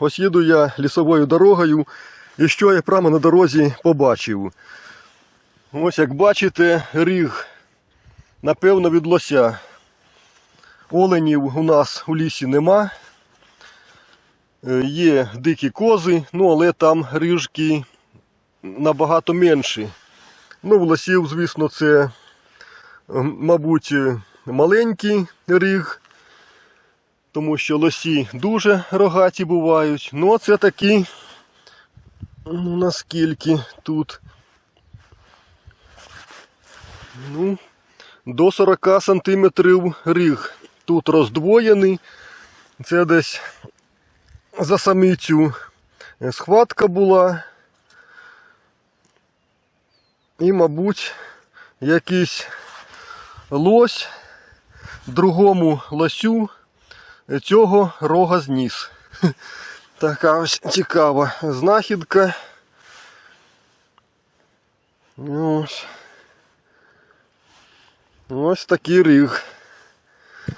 Ось їду я лісовою дорогою, і що я прямо на дорозі побачив. Ось як бачите, ріг, напевно, від лося. Оленів у нас у лісі нема. Е, Є дикі кози, ну але там рижки набагато менші. Ну, в лосів, звісно, це, мабуть, маленький ріг, тому що лосі дуже рогаті бувають. Ну, це такі, ну, наскільки тут. Ну, до 40 сантиметрів ріг. Тут роздвоєний. Це десь за самицю схватка була. І, мабуть, якийсь лось другому лосю цього рога зніс. Така ось цікава знахідка. Ось. Ось такий ріг.